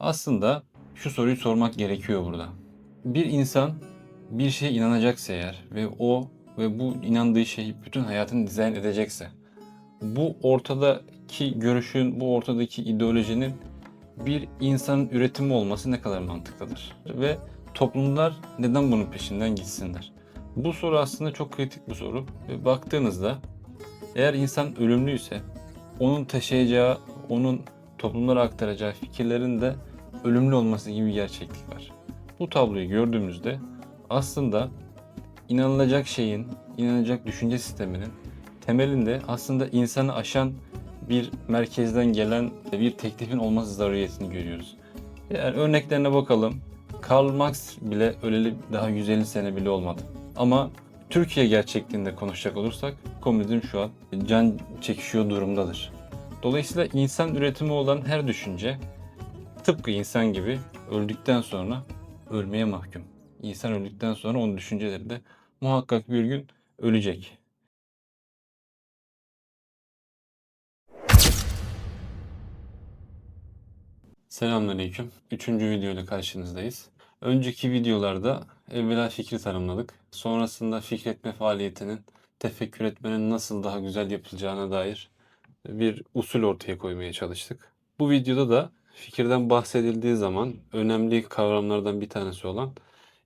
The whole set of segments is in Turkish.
Aslında şu soruyu sormak gerekiyor burada. Bir insan bir şeye inanacaksa eğer ve o ve bu inandığı şeyi bütün hayatını dizayn edecekse bu ortadaki görüşün, bu ortadaki ideolojinin bir insanın üretimi olması ne kadar mantıklıdır? Ve toplumlar neden bunun peşinden gitsinler? Bu soru aslında çok kritik bir soru. Ve baktığınızda eğer insan ölümlüyse onun taşıyacağı, onun toplumlara aktaracağı fikirlerin de ölümlü olması gibi bir gerçeklik var. Bu tabloyu gördüğümüzde aslında inanılacak şeyin, inanılacak düşünce sisteminin temelinde aslında insanı aşan bir merkezden gelen bir teklifin olması zaruriyetini görüyoruz. Eğer örneklerine bakalım. Karl Marx bile öleli daha 150 sene bile olmadı. Ama Türkiye gerçekliğinde konuşacak olursak komünizm şu an can çekişiyor durumdadır. Dolayısıyla insan üretimi olan her düşünce tıpkı insan gibi öldükten sonra ölmeye mahkum. İnsan öldükten sonra onun düşünceleri de muhakkak bir gün ölecek. Selamünaleyküm. Üçüncü videoyla karşınızdayız. Önceki videolarda evvela fikri tanımladık. Sonrasında fikretme faaliyetinin tefekkür etmenin nasıl daha güzel yapılacağına dair bir usul ortaya koymaya çalıştık. Bu videoda da fikirden bahsedildiği zaman önemli kavramlardan bir tanesi olan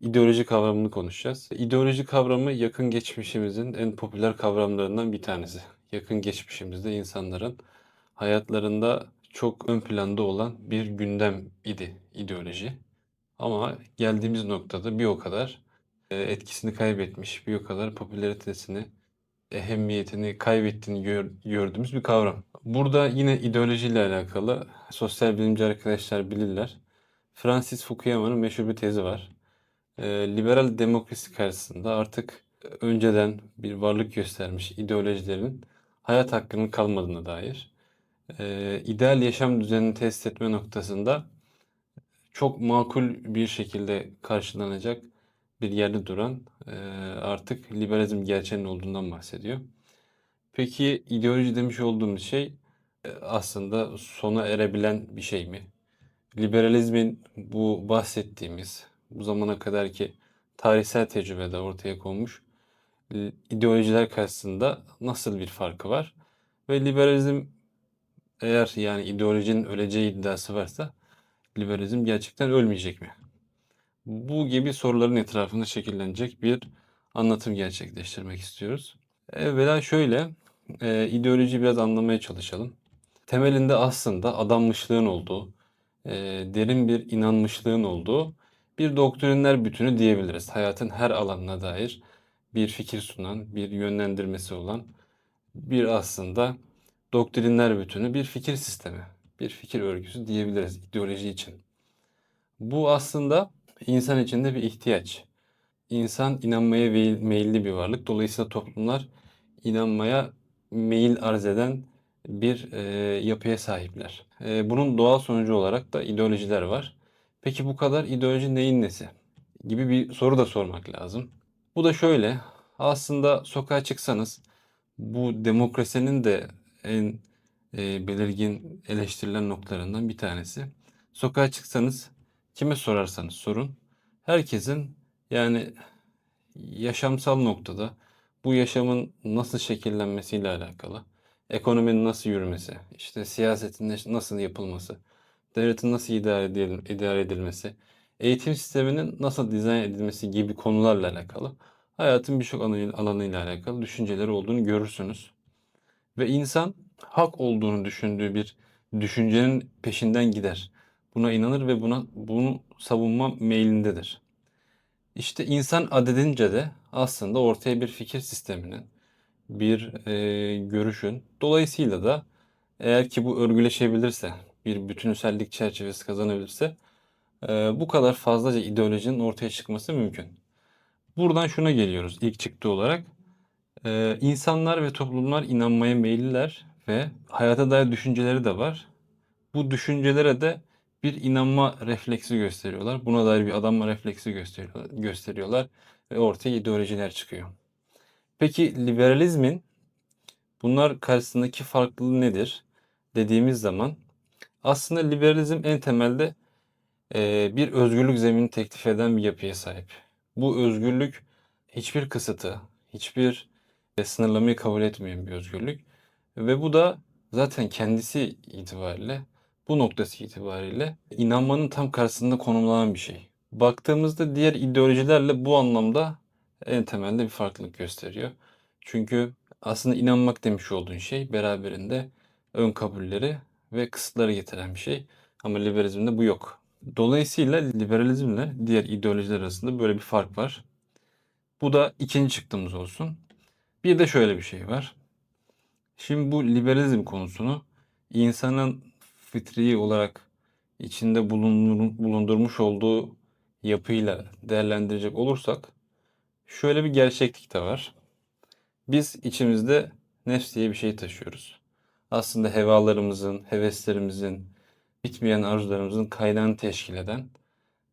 ideoloji kavramını konuşacağız. İdeoloji kavramı yakın geçmişimizin en popüler kavramlarından bir tanesi. Yakın geçmişimizde insanların hayatlarında çok ön planda olan bir gündem idi ideoloji. Ama geldiğimiz noktada bir o kadar e, etkisini kaybetmiş, bir o kadar popülaritesini, ehemmiyetini kaybettiğini gör- gördüğümüz bir kavram. Burada yine ideolojiyle alakalı sosyal bilimci arkadaşlar bilirler. Francis Fukuyama'nın meşhur bir tezi var. E, liberal demokrasi karşısında artık önceden bir varlık göstermiş ideolojilerin hayat hakkının kalmadığına dair e, ideal yaşam düzenini test etme noktasında çok makul bir şekilde karşılanacak bir yerde duran artık liberalizm gerçeğinin olduğundan bahsediyor. Peki ideoloji demiş olduğumuz şey e, aslında sona erebilen bir şey mi? Liberalizmin bu bahsettiğimiz bu zamana kadarki tarihsel tecrübede ortaya konmuş ideolojiler karşısında nasıl bir farkı var? Ve liberalizm eğer yani ideolojinin öleceği iddiası varsa liberalizm gerçekten ölmeyecek mi? Bu gibi soruların etrafında şekillenecek bir anlatım gerçekleştirmek istiyoruz. Evvela şöyle, e, ideolojiyi biraz anlamaya çalışalım. Temelinde aslında adanmışlığın olduğu, e, derin bir inanmışlığın olduğu bir doktrinler bütünü diyebiliriz. Hayatın her alanına dair bir fikir sunan, bir yönlendirmesi olan bir aslında doktrinler bütünü bir fikir sistemi, bir fikir örgüsü diyebiliriz ideoloji için. Bu aslında insan içinde bir ihtiyaç. İnsan inanmaya meyilli bir varlık. Dolayısıyla toplumlar inanmaya meyil arz eden bir e, yapıya sahipler. E, bunun doğal sonucu olarak da ideolojiler var. Peki bu kadar ideoloji neyin nesi? Gibi bir soru da sormak lazım. Bu da şöyle. Aslında sokağa çıksanız bu demokrasinin de en e, belirgin eleştirilen noktalarından bir tanesi. Sokağa çıksanız kime sorarsanız sorun herkesin yani yaşamsal noktada bu yaşamın nasıl şekillenmesiyle alakalı, ekonominin nasıl yürümesi, işte siyasetin nasıl yapılması, devletin nasıl idare, edil- idare edilmesi, eğitim sisteminin nasıl dizayn edilmesi gibi konularla alakalı hayatın birçok alanı- alanıyla alakalı düşünceleri olduğunu görürsünüz. Ve insan hak olduğunu düşündüğü bir düşüncenin peşinden gider. Buna inanır ve buna bunu savunma meylindedir. İşte insan adedince de aslında ortaya bir fikir sisteminin, bir e, görüşün, dolayısıyla da eğer ki bu örgüleşebilirse, bir bütünsellik çerçevesi kazanabilirse e, bu kadar fazlaca ideolojinin ortaya çıkması mümkün. Buradan şuna geliyoruz ilk çıktı olarak. Ee, insanlar ve toplumlar inanmaya meyilliler ve hayata dair düşünceleri de var. Bu düşüncelere de bir inanma refleksi gösteriyorlar. Buna dair bir adanma refleksi gösteriyorlar, ve ortaya ideolojiler çıkıyor. Peki liberalizmin bunlar karşısındaki farklılığı nedir dediğimiz zaman aslında liberalizm en temelde eee, bir özgürlük zemini teklif eden bir yapıya sahip. Bu özgürlük hiçbir kısıtı, hiçbir e, sınırlamayı kabul etmeyen bir özgürlük ve bu da zaten kendisi itibariyle, bu noktası itibariyle inanmanın tam karşısında konumlanan bir şey. Baktığımızda diğer ideolojilerle bu anlamda en temelde bir farklılık gösteriyor. Çünkü aslında inanmak demiş olduğun şey beraberinde ön kabulleri ve kısıtları getiren bir şey. Ama liberalizmde bu yok. Dolayısıyla liberalizmle diğer ideolojiler arasında böyle bir fark var. Bu da ikinci çıktığımız olsun. Bir de şöyle bir şey var. Şimdi bu liberalizm konusunu insanın fıtri olarak içinde bulundur- bulundurmuş olduğu yapıyla değerlendirecek olursak şöyle bir gerçeklik de var. Biz içimizde nefs diye bir şey taşıyoruz. Aslında hevalarımızın, heveslerimizin, bitmeyen arzularımızın kaynağını teşkil eden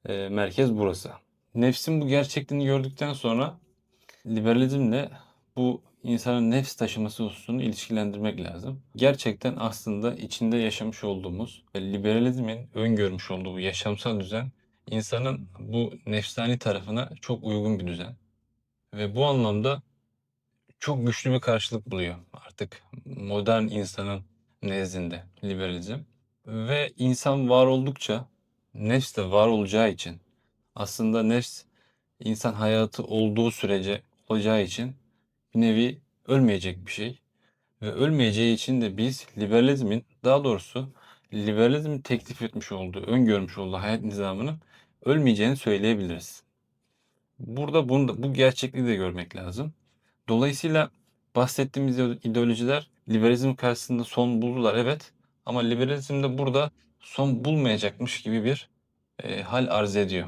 e, merkez burası. Nefsin bu gerçekliğini gördükten sonra liberalizmle bu insanın nefs taşıması hususunu ilişkilendirmek lazım. Gerçekten aslında içinde yaşamış olduğumuz ve liberalizmin öngörmüş olduğu yaşamsal düzen insanın bu nefsani tarafına çok uygun bir düzen. Ve bu anlamda çok güçlü bir karşılık buluyor artık modern insanın nezdinde liberalizm. Ve insan var oldukça nefs de var olacağı için aslında nefs insan hayatı olduğu sürece olacağı için bir nevi ölmeyecek bir şey. Ve ölmeyeceği için de biz liberalizmin daha doğrusu liberalizmin teklif etmiş olduğu, öngörmüş olduğu hayat nizamının ölmeyeceğini söyleyebiliriz. Burada bunu da, bu gerçekliği de görmek lazım. Dolayısıyla bahsettiğimiz ideolojiler liberalizm karşısında son buldular evet ama liberalizm de burada son bulmayacakmış gibi bir e, hal arz ediyor.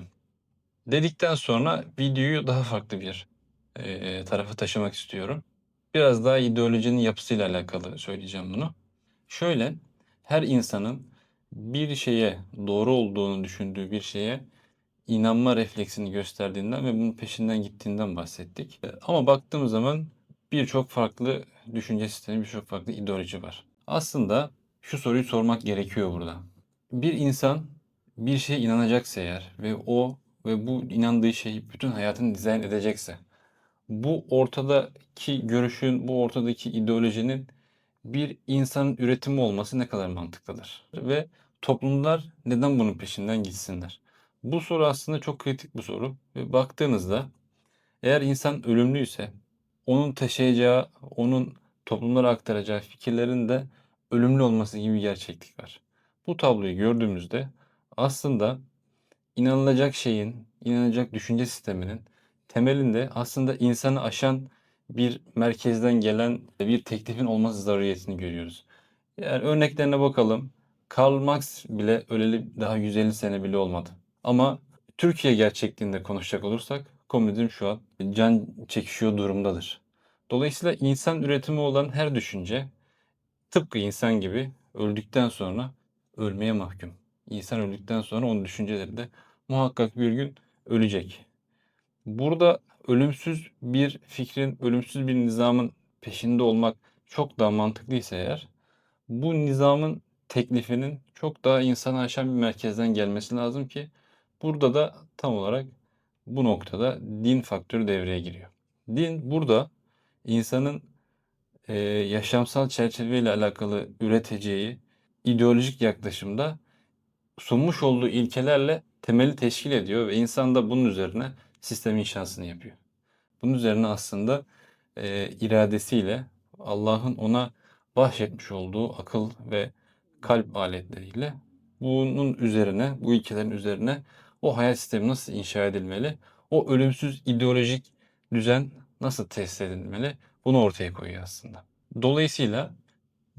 Dedikten sonra videoyu daha farklı bir e, tarafa taşımak istiyorum. Biraz daha ideolojinin yapısıyla alakalı söyleyeceğim bunu. Şöyle, her insanın bir şeye doğru olduğunu düşündüğü bir şeye inanma refleksini gösterdiğinden ve bunun peşinden gittiğinden bahsettik. Ama baktığımız zaman birçok farklı düşünce sistemi, birçok farklı ideoloji var. Aslında şu soruyu sormak gerekiyor burada. Bir insan bir şeye inanacaksa eğer ve o ve bu inandığı şeyi bütün hayatını dizayn edecekse bu ortadaki görüşün, bu ortadaki ideolojinin bir insanın üretimi olması ne kadar mantıklıdır? Ve toplumlar neden bunun peşinden gitsinler? Bu soru aslında çok kritik bir soru. Ve baktığınızda eğer insan ölümlüyse onun taşıyacağı, onun toplumlara aktaracağı fikirlerin de ölümlü olması gibi bir gerçeklik var. Bu tabloyu gördüğümüzde aslında inanılacak şeyin, inanılacak düşünce sisteminin temelinde aslında insanı aşan bir merkezden gelen bir teklifin olması zaruriyetini görüyoruz. Yani örneklerine bakalım. Karl Marx bile öleli daha 150 sene bile olmadı. Ama Türkiye gerçekliğinde konuşacak olursak komünizm şu an can çekişiyor durumdadır. Dolayısıyla insan üretimi olan her düşünce tıpkı insan gibi öldükten sonra ölmeye mahkum. İnsan öldükten sonra onun düşünceleri de muhakkak bir gün ölecek. Burada ölümsüz bir fikrin, ölümsüz bir nizamın peşinde olmak çok daha mantıklıysa eğer, bu nizamın teklifinin çok daha insanı aşan bir merkezden gelmesi lazım ki burada da tam olarak bu noktada din faktörü devreye giriyor. Din burada insanın e, yaşamsal çerçeveyle alakalı üreteceği ideolojik yaklaşımda sunmuş olduğu ilkelerle temeli teşkil ediyor ve insan da bunun üzerine sistem inşasını yapıyor. Bunun üzerine aslında e, iradesiyle Allah'ın ona bahşetmiş olduğu akıl ve kalp aletleriyle bunun üzerine, bu ilkelerin üzerine o hayat sistemi nasıl inşa edilmeli, o ölümsüz ideolojik düzen nasıl tesis edilmeli bunu ortaya koyuyor aslında. Dolayısıyla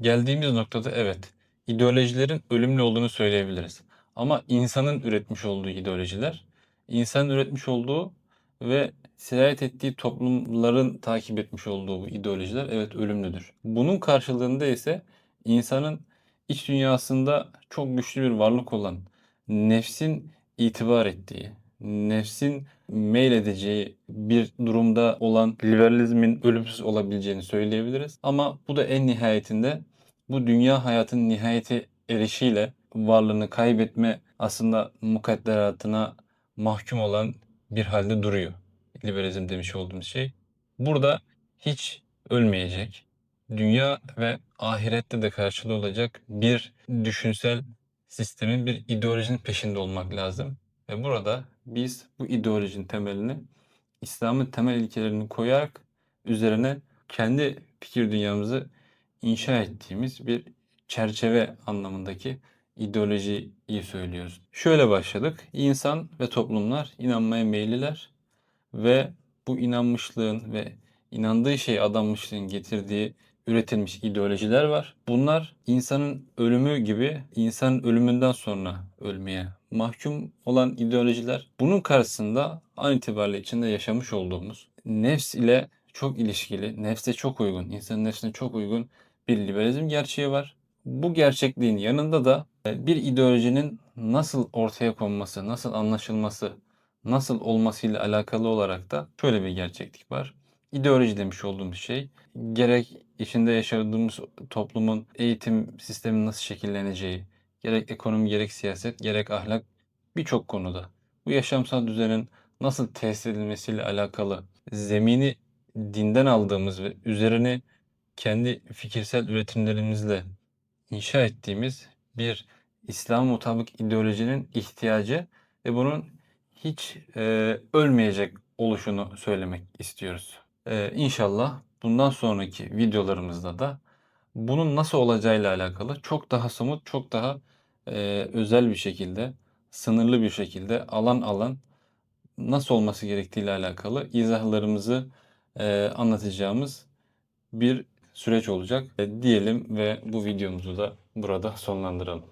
geldiğimiz noktada evet ideolojilerin ölümlü olduğunu söyleyebiliriz. Ama insanın üretmiş olduğu ideolojiler, insanın üretmiş olduğu ve sirayet ettiği toplumların takip etmiş olduğu ideolojiler evet ölümlüdür. Bunun karşılığında ise insanın iç dünyasında çok güçlü bir varlık olan nefsin itibar ettiği, nefsin meyledeceği bir durumda olan liberalizmin ölümsüz olabileceğini söyleyebiliriz. Ama bu da en nihayetinde bu dünya hayatının nihayete erişiyle varlığını kaybetme aslında mukadderatına mahkum olan bir halde duruyor. Liberalizm demiş olduğumuz şey. Burada hiç ölmeyecek, dünya ve ahirette de karşılığı olacak bir düşünsel sistemin, bir ideolojinin peşinde olmak lazım. Ve burada biz bu ideolojinin temelini İslam'ın temel ilkelerini koyarak üzerine kendi fikir dünyamızı inşa ettiğimiz bir çerçeve anlamındaki ideolojiyi söylüyoruz. Şöyle başladık. İnsan ve toplumlar inanmaya meyilliler ve bu inanmışlığın ve inandığı şey adanmışlığın getirdiği üretilmiş ideolojiler var. Bunlar insanın ölümü gibi insanın ölümünden sonra ölmeye mahkum olan ideolojiler. Bunun karşısında an itibariyle içinde yaşamış olduğumuz nefs ile çok ilişkili, nefse çok uygun, insanın nefsine çok uygun bir liberalizm gerçeği var. Bu gerçekliğin yanında da bir ideolojinin nasıl ortaya konması, nasıl anlaşılması, nasıl olmasıyla alakalı olarak da şöyle bir gerçeklik var. İdeoloji demiş olduğumuz şey gerek içinde yaşadığımız toplumun eğitim sisteminin nasıl şekilleneceği, gerek ekonomi, gerek siyaset, gerek ahlak birçok konuda bu yaşamsal düzenin nasıl tesis edilmesiyle alakalı zemini dinden aldığımız ve üzerine kendi fikirsel üretimlerimizle inşa ettiğimiz bir İslam mutabık ideolojinin ihtiyacı ve bunun hiç e, ölmeyecek oluşunu söylemek istiyoruz. E, inşallah bundan sonraki videolarımızda da bunun nasıl olacağıyla alakalı çok daha somut, çok daha e, özel bir şekilde, sınırlı bir şekilde alan alan nasıl olması gerektiğiyle alakalı izahlarımızı e, anlatacağımız bir süreç olacak. E, diyelim ve bu videomuzu da burada sonlandıralım.